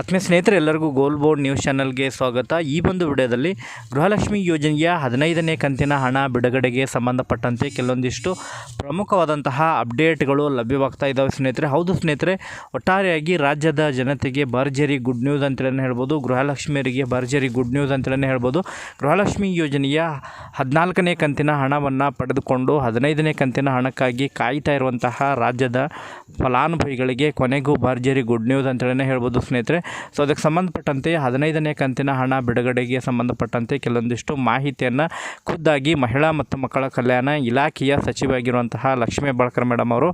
ಆತ್ಮೀಯ ಸ್ನೇಹಿತರೆ, ಎಲ್ಲರಿಗೂ ಗೋಲ್ ಬೋರ್ಡ್ ನ್ಯೂಸ್ ಚಾನಲ್ಗೆ ಸ್ವಾಗತ. ಈ ಒಂದು ವಿಡಿಯೋದಲ್ಲಿ ಗೃಹಲಕ್ಷ್ಮಿ ಯೋಜನೆಯ ಹದಿನೈದನೇ ಕಂತಿನ ಹಣ ಬಿಡುಗಡೆಗೆ ಸಂಬಂಧಪಟ್ಟಂತೆ ಕೆಲವೊಂದಿಷ್ಟು ಪ್ರಮುಖವಾದಂತಹ ಅಪ್ಡೇಟ್ಗಳು ಲಭ್ಯವಾಗ್ತಾ ಇದ್ದಾವೆ ಸ್ನೇಹಿತರೆ. ಹೌದು ಸ್ನೇಹಿತರೆ, ಒಟ್ಟಾರೆಯಾಗಿ ರಾಜ್ಯದ ಜನತೆಗೆ ಭರ್ಜರಿ ಗುಡ್ ನ್ಯೂಸ್ ಅಂತಲೇ ಹೇಳ್ಬೋದು, ಗೃಹಲಕ್ಷ್ಮಿಯರಿಗೆ ಭರ್ಜರಿ ಗುಡ್ ನ್ಯೂಸ್ ಅಂತಲೇ ಹೇಳ್ಬೋದು. ಗೃಹಲಕ್ಷ್ಮಿ ಯೋಜನೆಯ ಹದಿನಾಲ್ಕನೇ ಕಂತಿನ ಹಣವನ್ನು ಪಡೆದುಕೊಂಡು ಹದಿನೈದನೇ ಕಂತಿನ ಹಣಕ್ಕಾಗಿ ಕಾಯ್ತಾ ಇರುವಂತಹ ರಾಜ್ಯದ ಫಲಾನುಭವಿಗಳಿಗೆ ಕೊನೆಗೂ ಭರ್ಜರಿ ಗುಡ್ ನ್ಯೂಸ್ ಅಂತಲೇ ಹೇಳ್ಬೋದು ಸ್ನೇಹಿತರೆ. ಸೊ ಅದಕ್ಕೆ ಸಂಬಂಧಪಟ್ಟಂತೆ ಹದಿನೈದನೇ ಕಂತಿನ ಹಣ ಬಿಡುಗಡೆಗೆ ಸಂಬಂಧಪಟ್ಟಂತೆ ಕೆಲವೊಂದಿಷ್ಟು ಮಾಹಿತಿಯನ್ನು ಖುದ್ದಾಗಿ ಮಹಿಳಾ ಮತ್ತು ಮಕ್ಕಳ ಕಲ್ಯಾಣ ಇಲಾಖೆಯ ಸಚಿವಾಗಿರುವಂತಹ ಲಕ್ಷ್ಮೀ ಬಾಳ್ಕರ್ ಮೇಡಮ್ ಅವರು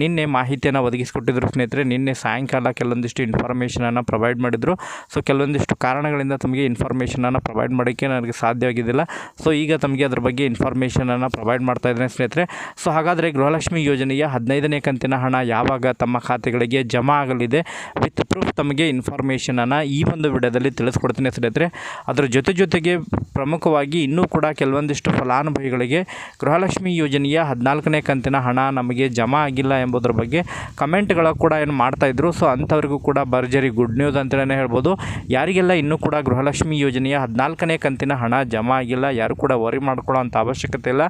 ನಿನ್ನೆ ಮಾಹಿತಿಯನ್ನು ಒದಗಿಸಿಕೊಟ್ಟಿದ್ರು ಸ್ನೇಹಿತರೆ. ನಿನ್ನೆ ಸಾಯಂಕಾಲ ಕೆಲವೊಂದಿಷ್ಟು ಇನ್ಫಾರ್ಮೇಷನನ್ನು ಪ್ರೊವೈಡ್ ಮಾಡಿದರು. ಸೊ ಕೆಲವೊಂದಿಷ್ಟು ಕಾರಣಗಳಿಂದ ತಮಗೆ ಇನ್ಫಾರ್ಮೇಷನನ್ನು ಪ್ರೊವೈಡ್ ಮಾಡೋಕ್ಕೆ ನನಗೆ ಸಾಧ್ಯವಾಗಿದ್ದಿಲ್ಲ ಸೊ ಈಗ ತಮಗೆ ಅದ್ರ ಬಗ್ಗೆ ಇನ್ಫಾರ್ಮೇಷನನ್ನು ಪ್ರೊವೈಡ್ ಮಾಡ್ತಾ ಇದ್ದೇನೆ ಸ್ನೇಹಿತರೆ. ಸೊ ಹಾಗಾದರೆ ಗೃಹಲಕ್ಷ್ಮಿ ಯೋಜನೆಯ ಹದಿನೈದನೇ ಕಂತಿನ ಹಣ ಯಾವಾಗ ತಮ್ಮ ಖಾತೆಗಳಿಗೆ ಜಮಾ ಆಗಲಿದೆ? ವಿತ್ ಪ್ರೂಫ್ ತಮಗೆ ಇನ್ಫಾರ್ಮೇಷನನ್ನು ಈ ಒಂದು ವಿಡಿಯೋದಲ್ಲಿ ತಿಳಿಸ್ಕೊಡ್ತೀನಿ ಸ್ನೇಹಿತರೆ. ಅದರ ಜೊತೆ ಜೊತೆಗೆ ಪ್ರಮುಖವಾಗಿ ಇನ್ನೂ ಕೂಡ ಕೆಲವೊಂದಿಷ್ಟು ಫಲಾನುಭವಿಗಳಿಗೆ ಗೃಹಲಕ್ಷ್ಮಿ ಯೋಜನೆಯ ಹದಿನಾಲ್ಕನೇ ಕಂತಿನ ಹಣ ನಮಗೆ ಜಮಾ ಆಗಿಲ್ಲ ಎಂಬುದರ ಬಗ್ಗೆ ಕಮೆಂಟ್ಗಳ ಕೂಡ ಏನು ಮಾಡ್ತಾಯಿದ್ರು ಸೊ ಅಂಥವ್ರಿಗೂ ಕೂಡ ಭರ್ಜರಿ ಗುಡ್ ನ್ಯೂಸ್ ಅಂತಲೇ ಹೇಳ್ಬೋದು. ಯಾರಿಗೆಲ್ಲ ಇನ್ನೂ ಕೂಡ ಗೃಹಲಕ್ಷ್ಮಿ ಯೋಜನೆಯ ಹದಿನಾಲ್ಕನೇ ಕಂತಿನ ಹಣ ಜಮಾ ಆಗಿಲ್ಲ, ಯಾರು ಕೂಡ ವರಿ ಮಾಡ್ಕೊಳ್ಳೋ ಅವಶ್ಯಕತೆ ಇಲ್ಲ.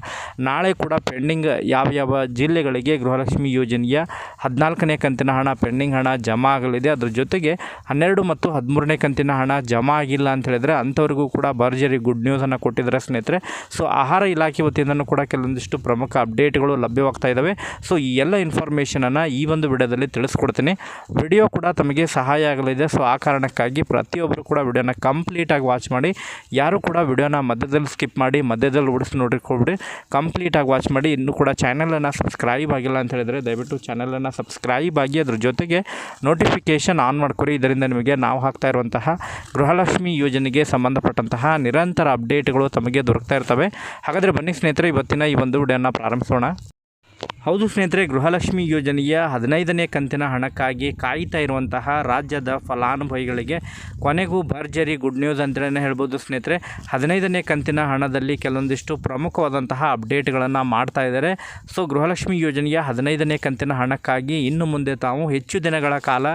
ನಾಳೆ ಕೂಡ ಪೆಂಡಿಂಗ್ ಯಾವ ಯಾವ ಜಿಲ್ಲೆಗಳಿಗೆ ಗೃಹಲಕ್ಷ್ಮಿ ಯೋಜನೆಯ ಹದಿನಾಲ್ಕನೇ ಕಂತಿನ ಹಣ ಪೆಂಡಿಂಗ್ ಹಣ ಜಮಾ ಆಗಲಿದೆ. ಅದರ ಜೊತೆಗೆ ಹನ್ನೆರಡು ಮತ್ತು ಹದಿಮೂರನೇ ಕಂತಿನ ಹಣ ಜಮಾ ಆಗಿಲ್ಲ ಅಂತ ಹೇಳಿದರೆ ಅಂಥವ್ರಿಗೂ ಕೂಡ ಭರ್ಜರಿ ಗುಡ್ ನ್ಯೂಸನ್ನು ಕೊಟ್ಟಿದ್ದಾರೆ ಸ್ನೇಹಿತರೆ. ಸೊ ಆಹಾರ ಇಲಾಖೆ ವತಿಯಿಂದನೂ ಕೂಡ ಕೆಲವೊಂದಿಷ್ಟು ಪ್ರಮುಖ ಅಪ್ಡೇಟ್ಗಳು ಲಭ್ಯವಾಗ್ತಾ ಇದ್ದಾವೆ ಸೊ ಈ ಎಲ್ಲ ಇನ್ಫಾರ್ಮೇಷನನ್ನು ಈ ಒಂದು ವಿಡಿಯೋದಲ್ಲಿ ತಿಳಿಸ್ಕೊಡ್ತೀನಿ. ವಿಡಿಯೋ ಕೂಡ ತಮಗೆ ಸಹಾಯ ಆಗಲಿದೆ. ಸೊ ಆ ಕಾರಣಕ್ಕಾಗಿ ಪ್ರತಿಯೊಬ್ಬರು ಕೂಡ ವಿಡಿಯೋನ ಕಂಪ್ಲೀಟಾಗಿ ವಾಚ್ ಮಾಡಿ. ಯಾರು ಕೂಡ ವಿಡಿಯೋನ ಮಧ್ಯದಲ್ಲಿ ಸ್ಕಿಪ್ ಮಾಡಿ, ಮಧ್ಯದಲ್ಲಿ ಉಡಿಸಿ ನೋಡಿಕೊಬಿಡಿ ಕಂಪ್ಲೀಟಾಗಿ ವಾಚ್ ಮಾಡಿ. ಇನ್ನೂ ಕೂಡ ಚಾನಲನ್ನು ಸಬ್ಸ್ಕ್ರೈಬ್ ಆಗಿಲ್ಲ ಅಂತ ಹೇಳಿದರೆ ದಯವಿಟ್ಟು ಚಾನಲನ್ನು ಸಬ್ಸ್ಕ್ರೈಬ್ ಆಗಿ ಅದ್ರ ಜೊತೆಗೆ ನೋಟಿಫಿಕೇಷನ್ ಆನ್ ಮಾಡ್ಕೊರಿ. ಇದರಿಂದ ನಿಮಗೆ ನಾವು ಹಾಕ್ತಾ ಇರುವಂತಹ ಗೃಹಲಕ್ಷ್ಮಿ ಯೋಜನೆಗೆ ಸಂಬಂಧಪಟ್ಟಂತಹ ನಿರಂತರ ಅಪ್ಡೇಟ್ಗಳು ತಮಗೆ ದೊರಕ್ತಾ ಇರ್ತವೆ. ಹಾಗಾದರೆ ಬನ್ನಿ ಸ್ನೇಹಿತರೆ, ಇವತ್ತಿನ ಈ ಒಂದು ವಿಡಿಯೋನ ಪ್ರಾರಂಭಿಸೋಣ. ಹೌದು ಸ್ನೇಹಿತರೆ, ಗೃಹಲಕ್ಷ್ಮಿ ಯೋಜನೆಯ ಹದಿನೈದನೇ ಕಂತಿನ ಹಣಕ್ಕಾಗಿ ಕಾಯ್ತಾ ಇರುವಂತಹ ರಾಜ್ಯದ ಫಲಾನುಭವಿಗಳಿಗೆ ಕೊನೆಗೂ ಭರ್ಜರಿ ಗುಡ್ ನ್ಯೂಸ್ ಅಂತಲೇ ಹೇಳ್ಬೋದು ಸ್ನೇಹಿತರೆ. ಹದಿನೈದನೇ ಕಂತಿನ ಹಣದಲ್ಲಿ ಕೆಲವೊಂದಿಷ್ಟು ಪ್ರಮುಖವಾದಂತಹ ಅಪ್ಡೇಟ್ಗಳನ್ನು ಮಾಡ್ತಾ ಇದ್ದಾರೆ. ಸೊ ಗೃಹಲಕ್ಷ್ಮಿ ಯೋಜನೆಯ ಹದಿನೈದನೇ ಕಂತಿನ ಹಣಕ್ಕಾಗಿ ಇನ್ನು ಮುಂದೆ ತಾವು ಹೆಚ್ಚು ದಿನಗಳ ಕಾಲ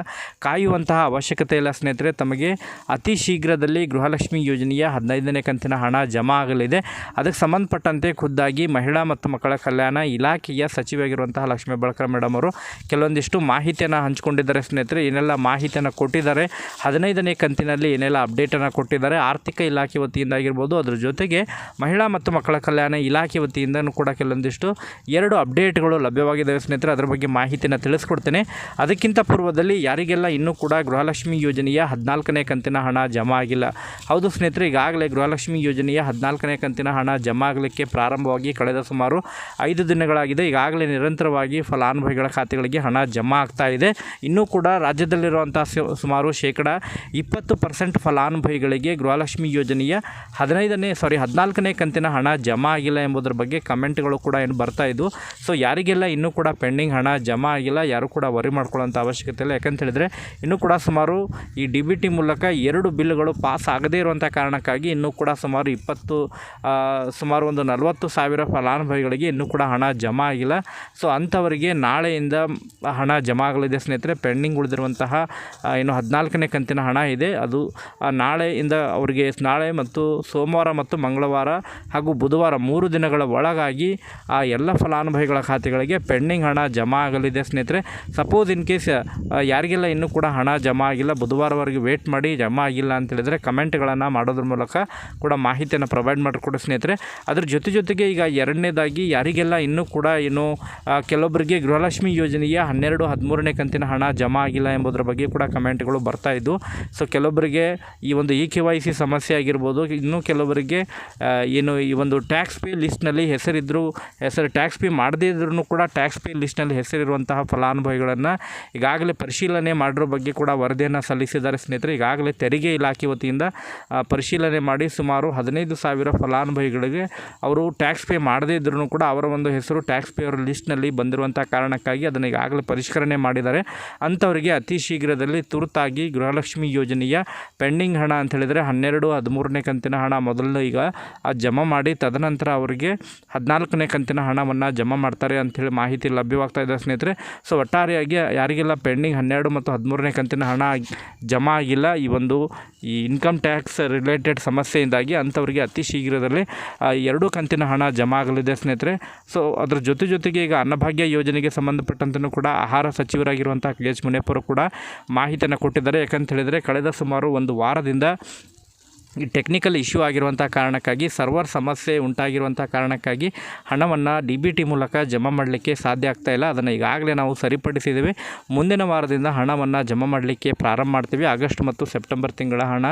ಕಾಯುವಂತಹ ಅವಶ್ಯಕತೆ ಇಲ್ಲ ಸ್ನೇಹಿತರೆ. ತಮಗೆ ಅತಿ ಶೀಘ್ರದಲ್ಲಿ ಗೃಹಲಕ್ಷ್ಮಿ ಯೋಜನೆಯ ಹದಿನೈದನೇ ಕಂತಿನ ಹಣ ಜಮಾ ಆಗಲಿದೆ. ಅದಕ್ಕೆ ಸಂಬಂಧಪಟ್ಟಂತೆ ಖುದ್ದಾಗಿ ಮಹಿಳಾ ಮತ್ತು ಮಕ್ಕಳ ಕಲ್ಯಾಣ ಇಲಾಖೆಯ ಸಚಿವರಾಗಿರುವಂತಹ ಲಕ್ಷ್ಮೀ ಬಳಕರ ಮೇಡಮ್ ಅವರು ಕೆಲವೊಂದಿಷ್ಟು ಮಾಹಿತಿಯನ್ನು ಹಂಚಿಕೊಂಡಿದ್ದಾರೆ ಸ್ನೇಹಿತರೆ. ಏನೆಲ್ಲ ಮಾಹಿತಿಯನ್ನು ಕೊಟ್ಟಿದ್ದಾರೆ, ಹದಿನೈದನೇ ಕಂತಿನಲ್ಲಿ ಏನೆಲ್ಲ ಅಪ್ಡೇಟನ್ನು ಕೊಟ್ಟಿದ್ದಾರೆ, ಆರ್ಥಿಕ ಇಲಾಖೆ ವತಿಯಿಂದ ಆಗಿರ್ಬೋದು, ಅದರ ಜೊತೆಗೆ ಮಹಿಳಾ ಮತ್ತು ಮಕ್ಕಳ ಕಲ್ಯಾಣ ಇಲಾಖೆ ವತಿಯಿಂದನೂ ಕೂಡ ಕೆಲವೊಂದಿಷ್ಟು ಎರಡು ಅಪ್ಡೇಟ್ಗಳು ಲಭ್ಯವಾಗಿದ್ದಾವೆ ಸ್ನೇಹಿತರೆ. ಅದರ ಬಗ್ಗೆ ಮಾಹಿತಿಯನ್ನು ತಿಳಿಸ್ಕೊಡ್ತೇನೆ. ಅದಕ್ಕಿಂತ ಪೂರ್ವದಲ್ಲಿ ಯಾರಿಗೆಲ್ಲ ಇನ್ನೂ ಕೂಡ ಗೃಹಲಕ್ಷ್ಮಿ ಯೋಜನೆಯ ಹದಿನಾಲ್ಕನೇ ಕಂತಿನ ಹಣ ಜಮಾ ಆಗಿಲ್ಲ. ಹೌದು ಸ್ನೇಹಿತರೆ, ಈಗಾಗಲೇ ಗೃಹಲಕ್ಷ್ಮಿ ಯೋಜನೆಯ ಹದಿನಾಲ್ಕನೇ ಕಂತಿನ ಹಣ ಜಮಾ ಆಗಲಿಕ್ಕೆ ಪ್ರಾರಂಭವಾಗಿ ಕಳೆದ ಸುಮಾರು ಐದು ದಿನಗಳಾಗಿದೆ. ಈಗಾಗಲೇ ನಿರಂತರವಾಗಿ ಫಲಾನುಭವಿಗಳ ಖಾತೆಗಳಿಗೆ ಹಣ ಜಮಾ ಆಗ್ತಾ ಇದೆ. ಇನ್ನೂ ಕೂಡ ರಾಜ್ಯದಲ್ಲಿರುವಂಥ ಸುಮಾರು ಶೇಕಡ ಇಪ್ಪತ್ತು ಪರ್ಸೆಂಟ್ ಫಲಾನುಭವಿಗಳಿಗೆ ಗೃಹಲಕ್ಷ್ಮಿ ಯೋಜನೆಯ ಹದಿನೈದನೇ ಸಾರಿ ಹದಿನಾಲ್ಕನೇ ಕಂತಿನ ಹಣ ಜಮಾ ಆಗಿಲ್ಲ ಎಂಬುದರ ಬಗ್ಗೆ ಕಮೆಂಟ್ಗಳು ಕೂಡ ಏನು ಬರ್ತಾ ಇದ್ವು. ಸೊ ಯಾರಿಗೆಲ್ಲ ಇನ್ನೂ ಕೂಡ ಪೆಂಡಿಂಗ್ ಹಣ ಜಮಾ ಆಗಿಲ್ಲ, ಯಾರು ಕೂಡ ವರಿ ಮಾಡ್ಕೊಳ್ಳೋಂಥ ಅವಶ್ಯಕತೆ ಇಲ್ಲ. ಯಾಕಂತ ಹೇಳಿದರೆ, ಇನ್ನೂ ಕೂಡ ಸುಮಾರು ಈ ಡಿ ಬಿ ಟಿ ಮೂಲಕ ಎರಡು ಬಿಲ್ಗಳು ಪಾಸ್ ಆಗದೇ ಇರುವಂಥ ಕಾರಣಕ್ಕಾಗಿ ಇನ್ನೂ ಕೂಡ ಸುಮಾರು ಇಪ್ಪತ್ತು ಸುಮಾರು ಒಂದು ನಲವತ್ತು ಸಾವಿರ ಫಲಾನುಭವಿಗಳಿಗೆ ಇನ್ನೂ ಕೂಡ ಹಣ ಜಮಾ ಆಗಿಲ್ಲ. ಸೊ ಅಂಥವರಿಗೆ ನಾಳೆಯಿಂದ ಹಣ ಜಮಾ ಆಗಲಿದೆ ಸ್ನೇಹಿತರೆ, ಪೆಂಡಿಂಗ್ ಉಳಿದಿರುವಂತಹ ಏನು ಹದಿನಾಲ್ಕನೇ ಕಂತಿನ ಹಣ ಇದೆ. ಅದು ನಾಳೆಯಿಂದ ಅವರಿಗೆ ನಾಳೆ ಮತ್ತು ಸೋಮವಾರ ಮತ್ತು ಮಂಗಳವಾರ ಹಾಗೂ ಬುಧವಾರ ಮೂರು ದಿನಗಳ ಒಳಗಾಗಿ, ಆ, ಎಲ್ಲ ಫಲಾನುಭವಿಗಳ ಖಾತೆಗಳಿಗೆ ಪೆಂಡಿಂಗ್ ಹಣ ಜಮಾ ಆಗಲಿದೆ ಸ್ನೇಹಿತರೆ, ಸಪೋಸ್ ಇನ್ ಕೇಸ್ ಯಾರಿಗೆಲ್ಲ ಇನ್ನೂ ಕೂಡ ಹಣ ಜಮಾ ಆಗಿಲ್ಲ ಬುಧವಾರವರೆಗೆ ವೇಟ್ ಮಾಡಿ ಜಮಾ ಆಗಿಲ್ಲ ಅಂತ ಹೇಳಿದ್ರೆ ಕಮೆಂಟ್ಗಳನ್ನು ಮಾಡೋದ್ರ ಮೂಲಕ ಕೂಡ ಮಾಹಿತಿಯನ್ನು ಪ್ರೊವೈಡ್ ಮಾಡಿಕೊಡಿ ಸ್ನೇಹಿತರೆ. ಅದ್ರ ಜೊತೆ ಜೊತೆಗೆ ಈಗ ಎರಡನೇದಾಗಿ ಯಾರಿಗೆಲ್ಲ ಇನ್ನೂ ಕೂಡ ಏನು ಕೆಲವೊಬ್ಬರಿಗೆ ಗೃಹಲಕ್ಷ್ಮಿ ಯೋಜನೆಯ ಹನ್ನೆರಡು, ಹದಿಮೂರನೇ ಕಂತಿನ ಹಣ ಜಮಾ ಆಗಿಲ್ಲ ಎಂಬುದರ ಬಗ್ಗೆ ಕೂಡ ಕಮೆಂಟ್ಗಳು ಬರ್ತಾ ಇದ್ದು ಸೊ ಕೆಲವೊಬ್ಬರಿಗೆ ಈ ಒಂದು ಇ ಕೆ ವೈ ಸಿ ಸಮಸ್ಯೆ ಆಗಿರ್ಬೋದು, ಇನ್ನೂ ಕೆಲವರಿಗೆ ಏನು ಈ ಒಂದು ಟ್ಯಾಕ್ಸ್ ಪೇ ಲಿಸ್ಟ್ನಲ್ಲಿ ಹೆಸರಿದ್ದರೂ ಹೆಸರು ಟ್ಯಾಕ್ಸ್ ಪೇ ಮಾಡದೇ ಇದ್ರೂ ಕೂಡ ಟ್ಯಾಕ್ಸ್ ಪೇ ಲಿಸ್ಟ್ನಲ್ಲಿ ಹೆಸರಿರುವಂತಹ ಫಲಾನುಭವಿಗಳನ್ನು ಈಗಾಗಲೇ ಪರಿಶೀಲನೆ ಮಾಡಿರೋ ಬಗ್ಗೆ ಕೂಡ ವರದಿಯನ್ನು ಸಲ್ಲಿಸಿದ್ದಾರೆ ಸ್ನೇಹಿತರೆ. ಈಗಾಗಲೇ ತೆರಿಗೆ ಇಲಾಖೆ ವತಿಯಿಂದ ಪರಿಶೀಲನೆ ಮಾಡಿ ಸುಮಾರು ಹದಿನೈದು ಸಾವಿರ ಫಲಾನುಭವಿಗಳಿಗೆ ಅವರು ಟ್ಯಾಕ್ಸ್ ಪೇ ಮಾಡದೇ ಇದ್ರೂ ಕೂಡ ಅವರ ಒಂದು ಹೆಸರು ಟ್ಯಾಕ್ಸ್ ಪೇ ಅವರ ಲಿಸ್ಟ್ನಲ್ಲಿ ಬಂದಿರುವಂಥ ಕಾರಣಕ್ಕಾಗಿ ಅದನ್ನು ಈಗಾಗಲೇ ಪರಿಷ್ಕರಣೆ ಮಾಡಿದ್ದಾರೆ. ಅಂಥವರಿಗೆ ಅತಿ ಶೀಘ್ರದಲ್ಲಿ ತುರ್ತಾಗಿ ಗೃಹಲಕ್ಷ್ಮಿ ಯೋಜನೆಯ ಪೆಂಡಿಂಗ್ ಹಣ ಅಂತ ಹೇಳಿದರೆ ಹನ್ನೆರಡು, ಹದಿಮೂರನೇ ಕಂತಿನ ಹಣ ಮೊದಲು ಈಗ ಜಮಾ ಮಾಡಿ ತದನಂತರ ಅವರಿಗೆ ಹದಿನಾಲ್ಕನೇ ಕಂತಿನ ಹಣವನ್ನು ಜಮಾ ಮಾಡ್ತಾರೆ ಅಂಥೇಳಿ ಮಾಹಿತಿ ಲಭ್ಯವಾಗ್ತಾ ಇದೆ ಸ್ನೇಹಿತರೆ. ಸೊ ಒಟ್ಟಾರೆಯಾಗಿ ಯಾರಿಗೆಲ್ಲ ಪೆಂಡಿಂಗ್ ಹನ್ನೆರಡು ಮತ್ತು ಹದಿಮೂರನೇ ಕಂತಿನ ಹಣ ಜಮಾ ಆಗಿಲ್ಲ, ಈ ಒಂದು ಈ ಇನ್ಕಮ್ ಟ್ಯಾಕ್ಸ್ ರಿಲೇಟೆಡ್ ಸಮಸ್ಯೆಯಿಂದಾಗಿ ಅಂಥವರಿಗೆ ಅತಿ ಶೀಘ್ರದಲ್ಲಿ ಎರಡೂ ಕಂತಿನ ಹಣ ಜಮಾ ಆಗಲಿದೆ ಸ್ನೇಹಿತರೆ. ಸೊ ಅದರ ಜೊತೆ ಜೊತೆಗೆ ಈಗ ಅನ್ನಭಾಗ್ಯ ಯೋಜನೆಗೆ ಸಂಬಂಧಪಟ್ಟಂತೂ ಕೂಡ ಆಹಾರ ಸಚಿವರಾಗಿರುವಂಥ ಕೆ ಎಚ್ ಕೂಡ ಮಾಹಿತಿಯನ್ನು ಕೊಟ್ಟಿದ್ದಾರೆ. ಯಾಕಂತ ಹೇಳಿದರೆ, ಕಳೆದ ಸುಮಾರು ಒಂದು ವಾರದಿಂದ ಟೆಕ್ನಿಕಲ್ ಇಶ್ಯೂ ಆಗಿರುವಂಥ ಕಾರಣಕ್ಕಾಗಿ ಸರ್ವರ್ ಸಮಸ್ಯೆ ಉಂಟಾಗಿರುವಂಥ ಕಾರಣಕ್ಕಾಗಿ ಹಣವನ್ನು ಡಿ ಬಿ ಟಿ ಮೂಲಕ ಜಮಾ ಮಾಡಲಿಕ್ಕೆ ಸಾಧ್ಯ ಆಗ್ತಾ ಇಲ್ಲ. ಅದನ್ನು ಈಗಾಗಲೇ ನಾವು ಸರಿಪಡಿಸಿದ್ದೇವೆ. ಮುಂದಿನ ವಾರದಿಂದ ಹಣವನ್ನು ಜಮಾ ಮಾಡಲಿಕ್ಕೆ ಪ್ರಾರಂಭ ಮಾಡ್ತೀವಿ. ಆಗಸ್ಟ್ ಮತ್ತು ಸೆಪ್ಟೆಂಬರ್ ತಿಂಗಳ ಹಣ.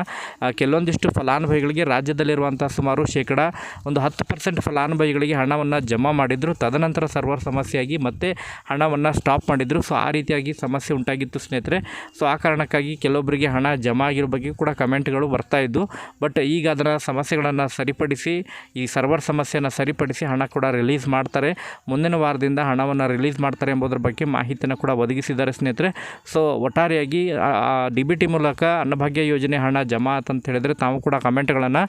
ಕೆಲವೊಂದಿಷ್ಟು ಫಲಾನುಭವಿಗಳಿಗೆ ರಾಜ್ಯದಲ್ಲಿರುವಂಥ ಸುಮಾರು ಶೇಕಡ ಒಂದು ಹತ್ತು ಪರ್ಸೆಂಟ್ ಫಲಾನುಭವಿಗಳಿಗೆ ಹಣವನ್ನು ಜಮಾ ಮಾಡಿದರು. ತದನಂತರ ಸರ್ವರ್ ಸಮಸ್ಯೆಯಾಗಿ ಮತ್ತೆ ಹಣವನ್ನು ಸ್ಟಾಪ್ ಮಾಡಿದರು. ಸೊ ಆ ರೀತಿಯಾಗಿ ಸಮಸ್ಯೆ ಉಂಟಾಗಿತ್ತು ಸ್ನೇಹಿತರೆ. ಸೊ ಆ ಕಾರಣಕ್ಕಾಗಿ ಕೆಲವೊಬ್ಬರಿಗೆ ಹಣ ಜಮಾ ಆಗಿರೋ ಬಗ್ಗೆ ಕೂಡ ಕಮೆಂಟ್ಗಳು ಬರ್ತಾ ಇದ್ದು ಬಟ್ ಈಗ ಅದರ ಸಮಸ್ಯೆಗಳನ್ನು ಸರಿಪಡಿಸಿ, ಈ ಸರ್ವರ್ ಸಮಸ್ಯೆಯನ್ನು ಸರಿಪಡಿಸಿ ಹಣ ಕೂಡ ರಿಲೀಸ್ ಮಾಡ್ತಾರೆ. ಮುಂದಿನ ವಾರದಿಂದ ಹಣವನ್ನು ರಿಲೀಸ್ ಮಾಡ್ತಾರೆ ಎಂಬುದರ ಬಗ್ಗೆ ಮಾಹಿತಿಯನ್ನು ಕೂಡ ಒದಗಿಸಿದ್ದಾರೆ ಸ್ನೇಹಿತರೆ. ಸೊ ಒಟ್ಟಾರೆಯಾಗಿ ಡಿ ಬಿ ಟಿ ಮೂಲಕ ಅನ್ನಭಾಗ್ಯ ಯೋಜನೆ ಹಣ ಜಮಾ ಅಂತ ಹೇಳಿದರೆ ತಾವು ಕೂಡ ಕಮೆಂಟ್ಗಳನ್ನು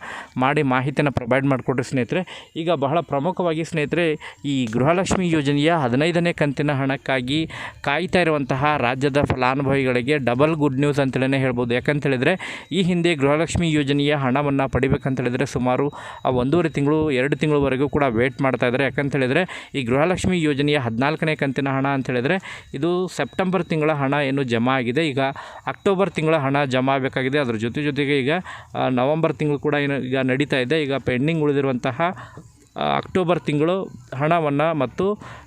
ಮಾಡಿ ಮಾಹಿತಿಯನ್ನು ಪ್ರೊವೈಡ್ ಮಾಡಿಕೊಡ್ರಿ ಸ್ನೇಹಿತರೆ. ಈಗ ಬಹಳ ಪ್ರಮುಖವಾಗಿ ಸ್ನೇಹಿತರೆ, ಈ ಗೃಹಲಕ್ಷ್ಮಿ ಯೋಜನೆಯ ಹದಿನೈದನೇ ಕಂತಿನ ಹಣಕ್ಕಾಗಿ ಕಾಯ್ತಾ ಇರುವಂತಹ ರಾಜ್ಯದ ಫಲಾನುಭವಿಗಳಿಗೆ ಡಬಲ್ ಗುಡ್ ನ್ಯೂಸ್ ಅಂತಲೇ ಹೇಳ್ಬೋದು. ಯಾಕಂತ ಹೇಳಿದರೆ, ಈ ಹಿಂದೆ ಗೃಹಲಕ್ಷ್ಮಿ ಯೋಜನೆಯ ಹಣವನ್ನು ಪಡಿಬೇಕಂತ ಹೇಳಿದರೆ ಸುಮಾರು, ಆ ಒಂದೂವರೆ ತಿಂಗಳು, ಎರಡು ತಿಂಗಳವರೆಗೂ ಕೂಡ ವೇಟ್ ಮಾಡ್ತಾ ಇದ್ದಾರೆ ಯಾಕಂತ ಹೇಳಿದರೆ, ಈ ಗೃಹಲಕ್ಷ್ಮಿ ಯೋಜನೆಯ ಹದಿನಾಲ್ಕನೇ ಕಂತಿನ ಹಣ ಅಂತ ಹೇಳಿದರೆ, ಇದು ಸೆಪ್ಟೆಂಬರ್ ತಿಂಗಳ ಹಣ ಏನು ಜಮಾ ಆಗಿದೆ. ಈಗ ಅಕ್ಟೋಬರ್ ತಿಂಗಳ ಹಣ ಜಮಾ ಆಗಬೇಕಾಗಿದೆ. ಅದರ ಜೊತೆ ಜೊತೆಗೆ ಈಗ ನವಂಬರ್ ತಿಂಗಳು ಕೂಡ ಏನು ಈಗ ನಡೀತಾ ಇದೆ. ಈಗ ಪೆಂಡಿಂಗ್ ಉಳಿದಿರುವಂತಹ ಅಕ್ಟೋಬರ್ ತಿಂಗಳು ಹಣವನ್ನು ಮತ್ತು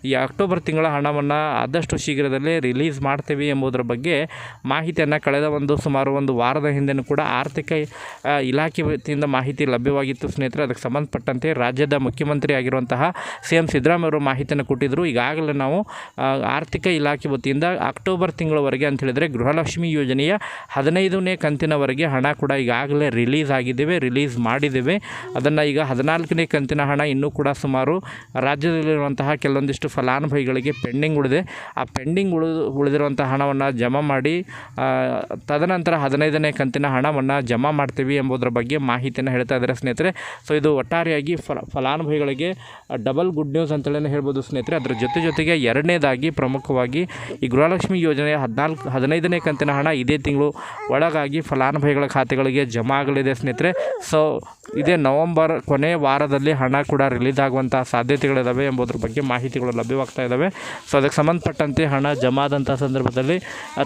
ಈ ಅಕ್ಟೋಬರ್ ತಿಂಗಳ ಹಣವನ್ನು ಆದಷ್ಟು ಶೀಘ್ರದಲ್ಲೇ ರಿಲೀಸ್ ಮಾಡ್ತೀವಿ ಎಂಬುದರ ಬಗ್ಗೆ ಮಾಹಿತಿಯನ್ನು ಕಳೆದ ಒಂದು ಸುಮಾರು ಒಂದು ವಾರದ ಹಿಂದೆನೂ ಕೂಡ ಆರ್ಥಿಕ ಇಲಾಖೆ ವತಿಯಿಂದ ಮಾಹಿತಿ ಲಭ್ಯವಾಗಿತ್ತು. ಸ್ನೇಹಿತರೆ, ಅದಕ್ಕೆ ಸಂಬಂಧಪಟ್ಟಂತೆ ರಾಜ್ಯದ ಮುಖ್ಯಮಂತ್ರಿ ಆಗಿರುವಂತಹ ಸಿ ಎಂ ಸಿದ್ದರಾಮಯ್ಯ ಅವರು ಮಾಹಿತಿಯನ್ನು ಕೊಟ್ಟಿದ್ದರು ಈಗಾಗಲೇ ನಾವು ಆರ್ಥಿಕ ಇಲಾಖೆ ವತಿಯಿಂದ ಅಕ್ಟೋಬರ್ ತಿಂಗಳವರೆಗೆ ಅಂತ ಹೇಳಿದರೆ ಗೃಹಲಕ್ಷ್ಮಿ ಯೋಜನೆಯ ಹದಿನೈದನೇ ಕಂತಿನವರೆಗೆ ಹಣ ಕೂಡ ಈಗಾಗಲೇ ರಿಲೀಸ್ ಆಗಿದ್ದೇವೆ, ರಿಲೀಸ್ ಮಾಡಿದ್ದೇವೆ. ಅದನ್ನು ಈಗ ಹದಿನಾಲ್ಕನೇ ಕಂತಿನ ಹಣ ಇನ್ನೂ ಕೂಡ ಸುಮಾರು ರಾಜ್ಯದಲ್ಲಿರುವಂತಹ ಕೆಲವೊಂದಿಷ್ಟು ಫಲಾನುಭವಿಗಳಿಗೆ ಪೆಂಡಿಂಗ್ ಉಳಿದೆ ಆ ಪೆಂಡಿಂಗ್ ಉಳಿದು ಉಳಿದಿರುವಂಥ ಹಣವನ್ನು ಜಮಾ ಮಾಡಿ ತದನಂತರ ಹದಿನೈದನೇ ಕಂತಿನ ಹಣವನ್ನು ಜಮಾ ಮಾಡ್ತೀವಿ ಎಂಬುದರ ಬಗ್ಗೆ ಮಾಹಿತಿಯನ್ನು ಹೇಳ್ತಾ ಇದ್ದಾರೆ ಸ್ನೇಹಿತರೆ. ಸೊ ಇದು ಒಟ್ಟಾರೆಯಾಗಿ ಫಲ, ಫಲಾನುಭವಿಗಳಿಗೆ ಡಬಲ್ ಗುಡ್ ನ್ಯೂಸ್ ಅಂತೇಳಿ ಹೇಳ್ಬೋದು ಸ್ನೇಹಿತರೆ. ಅದರ ಜೊತೆ ಜೊತೆಗೆ ಎರಡನೇದಾಗಿ ಪ್ರಮುಖವಾಗಿ ಈ ಗೃಹಲಕ್ಷ್ಮಿ ಯೋಜನೆಯ ಹದಿನಾಲ್ಕು, ಹದಿನೈದನೇ ಕಂತಿನ ಹಣ ಇದೇ ತಿಂಗಳು ಒಳಗಾಗಿ ಫಲಾನುಭವಿಗಳ ಖಾತೆಗಳಿಗೆ ಜಮಾ ಆಗಲಿದೆ ಸ್ನೇಹಿತರೆ. ಸೊ ಇದೇ ನವಂಬರ್ ಕೊನೆ ವಾರದಲ್ಲಿ ಹಣ ಕೂಡ ರಿಲೀಸ್ ಆಗುವಂಥ ಸಾಧ್ಯತೆಗಳಿದ್ದಾವೆ ಎಂಬುದ್ರ ಬಗ್ಗೆ ಮಾಹಿತಿಗಳು ಲಭ್ಯವಾಗ್ತಾ ಇದ್ದಾವೆ ಸೊ ಅದಕ್ಕೆ ಸಂಬಂಧಪಟ್ಟಂತೆ ಹಣ ಜಮಾ ಆದಂಥ ಸಂದರ್ಭದಲ್ಲಿ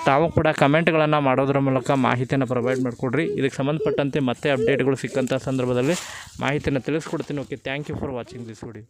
ತಾವು ಕೂಡ ಕಮೆಂಟ್ಗಳನ್ನು ಮಾಡೋದ್ರ ಮೂಲಕ ಮಾಹಿತಿಯನ್ನು ಪ್ರೊವೈಡ್ ಮಾಡಿಕೊಡ್ರಿ. ಇದಕ್ಕೆ ಸಂಬಂಧಪಟ್ಟಂತೆ ಮತ್ತೆ ಅಪ್ಡೇಟ್ಗಳು ಸಿಕ್ಕಂಥ ಸಂದರ್ಭದಲ್ಲಿ ಮಾಹಿತಿಯನ್ನು ತಿಳಿಸ್ಕೊಡ್ತೀನಿ. Okay thank you for watching this video